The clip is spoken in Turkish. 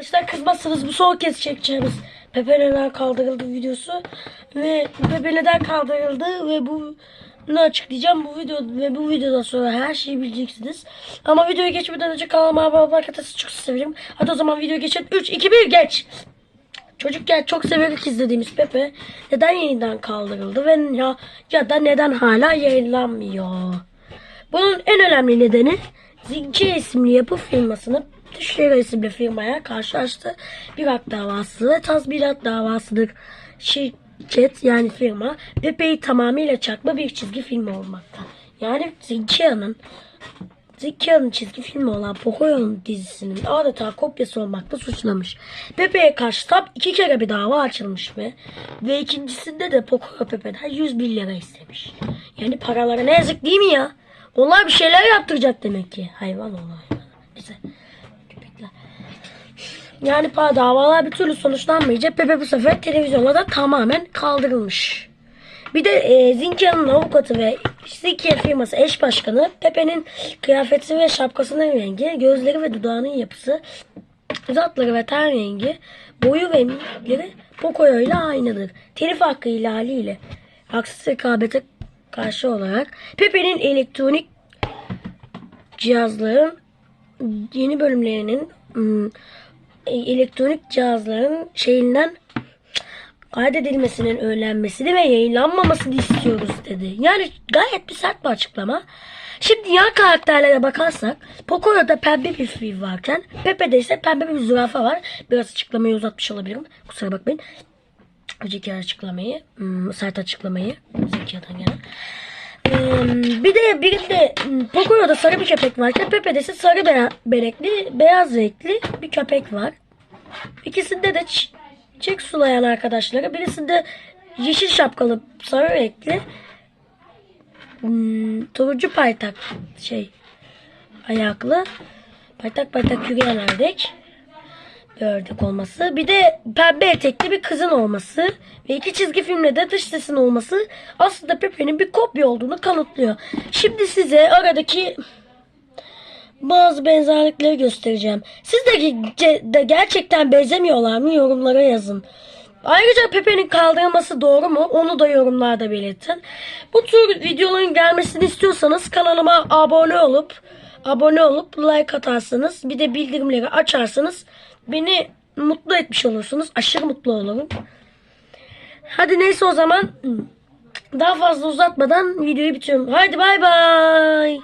Arkadaşlar kızmazsanız bu son kez çekeceğimiz Pepe neden kaldırıldı videosu ve Pepe neden kaldırıldı ve bu ne açıklayacağım bu video ve bu videodan sonra her şeyi bileceksiniz. Ama videoya geçmeden önce kanalıma abone olmayı arkadaşlar çok severim. Hadi o zaman videoya geçelim. 3 2 1 geç. Çocukken çok severek izlediğimiz Pepe neden yeniden kaldırıldı ve ya ya da neden hala yayınlanmıyor? Bunun en önemli nedeni Zinci isimli yapı firmasının Düşleri isimli firmaya karşı açtığı bir hak davası ve tazminat davasıdır. Şirket yani firma Pepe'yi tamamıyla çakma bir çizgi film olmakta. Yani Zinkia'nın Zinkia'nın çizgi filmi olan Pocoyo'nun dizisinin adeta kopyası olmakla suçlamış. Pepe'ye karşı tam iki kere bir dava açılmış ve ve ikincisinde de Pocoyo Pepe'den 101 lira istemiş. Yani paralara ne yazık değil mi ya? Onlar bir şeyler yaptıracak demek ki. Hayvan onlar. Neyse. Yani davalar bir türlü sonuçlanmayacak. Pepe bu sefer televizyonda da tamamen kaldırılmış. Bir de e, Zinkia'nın avukatı ve Zinkia firması eş başkanı Pepe'nin kıyafeti ve şapkasının rengi, gözleri ve dudağının yapısı, zatları ve ten rengi, boyu ve mimikleri Pocoyo ile aynıdır. Telif hakkı ihlaliyle haksız rekabete karşı olarak Pepe'nin elektronik cihazların yeni bölümlerinin hmm, elektronik cihazların şeyinden kaydedilmesinin önlenmesini ve yayınlanmamasını istiyoruz dedi. Yani gayet bir sert bir açıklama. Şimdi yan karakterlere bakarsak Pocoyo'da pembe bir fil varken Pepe'de ise pembe bir zürafa var. Biraz açıklamayı uzatmış olabilirim. Kusura bakmayın. Önceki açıklamayı, hmm, sert açıklamayı Zekia'dan gelen. Bir de birinde hmm, Pocoyo'da sarı bir köpek varken Pepe'de ise sarı beya- benekli, beyaz renkli bir köpek var. İkisinde de ç- çiçek sulayan arkadaşları. Birisinde yeşil şapkalı sarı renkli hmm, turuncu paytak şey ayaklı paytak paytak yürüyen ördek bir ördek olması. Bir de pembe etekli bir kızın olması ve iki çizgi filmde de dış sesin olması aslında Pepe'nin bir kopya olduğunu kanıtlıyor. Şimdi size aradaki bazı benzerlikleri göstereceğim. Siz de, de gerçekten benzemiyorlar mı yorumlara yazın. Ayrıca Pepe'nin kaldırılması doğru mu onu da yorumlarda belirtin. Bu tür videoların gelmesini istiyorsanız kanalıma abone olup abone olup like atarsanız bir de bildirimleri açarsanız beni mutlu etmiş olursunuz. Aşırı mutlu olurum. Hadi neyse o zaman daha fazla uzatmadan videoyu bitiriyorum. Hadi bay bay.